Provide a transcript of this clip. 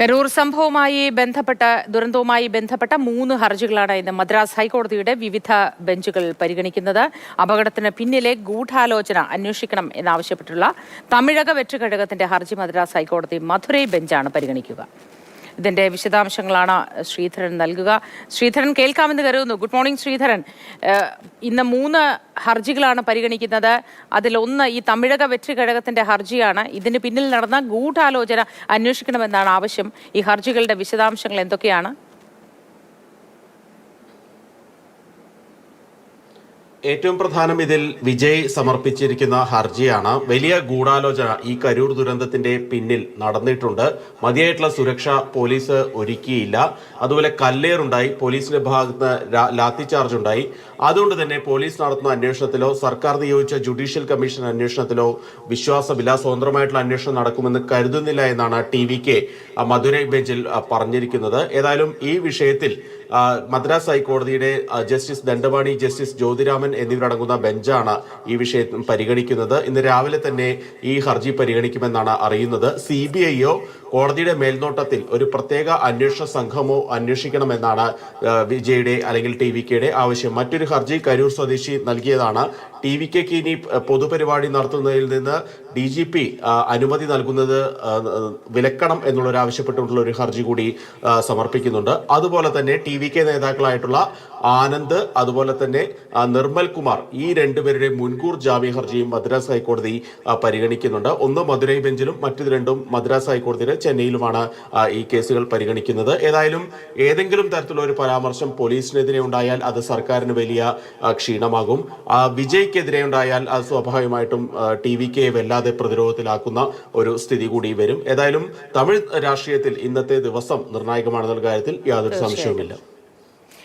കരൂർ സംഭവവുമായി ബന്ധപ്പെട്ട ദുരന്തവുമായി ബന്ധപ്പെട്ട മൂന്ന് ഹർജികളാണ് ഇന്ന് മദ്രാസ് ഹൈക്കോടതിയുടെ വിവിധ ബെഞ്ചുകൾ പരിഗണിക്കുന്നത്. അപകടത്തിന് പിന്നിലെ ഗൂഢാലോചന അന്വേഷിക്കണം എന്നാവശ്യപ്പെട്ടുള്ള തമിഴക വെറ്റുകഴകത്തിന്റെ ഹർജി മദ്രാസ് ഹൈക്കോടതി മധുരൈ ബെഞ്ചാണ് പരിഗണിക്കുക. ഇതിന്റെ വിശദാംശങ്ങളാണ് ശ്രീധരൻ നൽകുക. ശ്രീധരൻ കേൾക്കാമെന്ന് കരുതുന്നു. Good morning Sreedharan. ഇന്ന് മൂന്ന് ഹർജികളാണ് പരിഗണിക്കുന്നത്. അതിലൊന്ന് ഈ തമിഴക വെറ്റുകഴകത്തിന്റെ ഹർജിയാണ്. ഇതിന് പിന്നിൽ നടന്ന ഗൂഢാലോചന അന്വേഷിക്കണമെന്നാണ് ആവശ്യം. ഈ ഹർജികളുടെ വിശദാംശങ്ങൾ എന്തൊക്കെയാണ്? ഏറ്റവും പ്രധാനം ഇതിൽ വിജയ് സമർപ്പിച്ചിരിക്കുന്ന ഹർജിയാണ്. വലിയ ഗൂഢാലോചന ഈ കരൂർ ദുരന്തത്തിന്റെ പിന്നിൽ നടന്നിട്ടുണ്ട്. മതിയായിട്ടുള്ള സുരക്ഷ പോലീസ് ഒരുക്കിയില്ല. അതുപോലെ കല്ലേറുണ്ടായി പോലീസിന്റെ ഭാഗത്ത് ലാത്തി ചാർജ് ഉണ്ടായി അതുകൊണ്ട് തന്നെ പോലീസ് നടത്തുന്ന അന്വേഷണത്തിലോ സർക്കാർ നിയോഗിച്ച ജുഡീഷ്യൽ കമ്മീഷൻ അന്വേഷണത്തിലോ വിശ്വാസമില്ല. സ്വതന്ത്രമായിട്ടുള്ള അന്വേഷണം നടക്കുമെന്ന് കരുതുന്നില്ല എന്നാണ് ടി വി കെ മധുരൈ ബെഞ്ചിൽ പറഞ്ഞിരിക്കുന്നത്. ഏതായാലും ഈ വിഷയത്തിൽ മദ്രാസ് ഹൈക്കോടതിയുടെ ജസ്റ്റിസ് ദണ്ഡവാണി ജസ്റ്റിസ് ജ്യോതിരാമൻ എന്നിവരടങ്ങുന്ന ബെഞ്ചാണ് ഈ വിഷയം പരിഗണിക്കുന്നത്. ഇന്ന് രാവിലെ തന്നെ ഈ ഹർജി പരിഗണിക്കുമെന്നാണ് അറിയുന്നത്. സി ബി ഐയോ കോടതിയുടെ മേൽനോട്ടത്തിൽ ഒരു പ്രത്യേക അന്വേഷണ സംഘമോ അന്വേഷിക്കണമെന്നാണ് വിജയുടെ അല്ലെങ്കിൽ ടി വി കെയുടെ ആവശ്യം. മറ്റൊരു ഹർജി കരൂർ സ്വദേശി നൽകിയതാണ്. ടി വി കെക്ക് ഇനി പൊതുപരിപാടി നടത്തുന്നതിൽ നിന്ന് ഡി ജി പി അനുമതി നൽകുന്നത് വിലക്കണം എന്നുള്ളൊരു ആവശ്യപ്പെട്ടുകൊണ്ടുള്ള ഒരു ഹർജി കൂടി സമർപ്പിക്കുന്നുണ്ട്. അതുപോലെ തന്നെ ടി വി കെ നേതാക്കളായിട്ടുള്ള ആനന്ദ് അതുപോലെ തന്നെ നിർമ്മൽ കുമാർ ഈ രണ്ടുപേരുടെ മുൻകൂർ ജാമ്യ ഹർജിയും മദ്രാസ് ഹൈക്കോടതി പരിഗണിക്കുന്നുണ്ട്. ഒന്ന് മധുരൈ ബെഞ്ചിലും മറ്റു രണ്ടും മദ്രാസ് ഹൈക്കോടതിയിൽ ചെന്നൈയിലുമാണ് ഈ കേസുകൾ പരിഗണിക്കുന്നത്. ഏതായാലും ഏതെങ്കിലും തരത്തിലുള്ള ഒരു പരാമർശം പോലീസിനെതിരെ ഉണ്ടായാൽ അത് സർക്കാരിന് വലിയ ക്ഷീണമാകും. ആ, വിജയ്ക്കെതിരെ ഉണ്ടായാൽ അത് സ്വാഭാവികമായിട്ടും ടി വി കെ വല്ലാതെ പ്രതിരോധത്തിലാക്കുന്ന ഒരു സ്ഥിതി കൂടി വരും. ഏതായാലും തമിഴ് രാഷ്ട്രീയത്തിൽ ഇന്നത്തെ ദിവസം നിർണായകമാണെന്നുള്ള കാര്യത്തിൽ യാതൊരു സംശയവുമില്ല.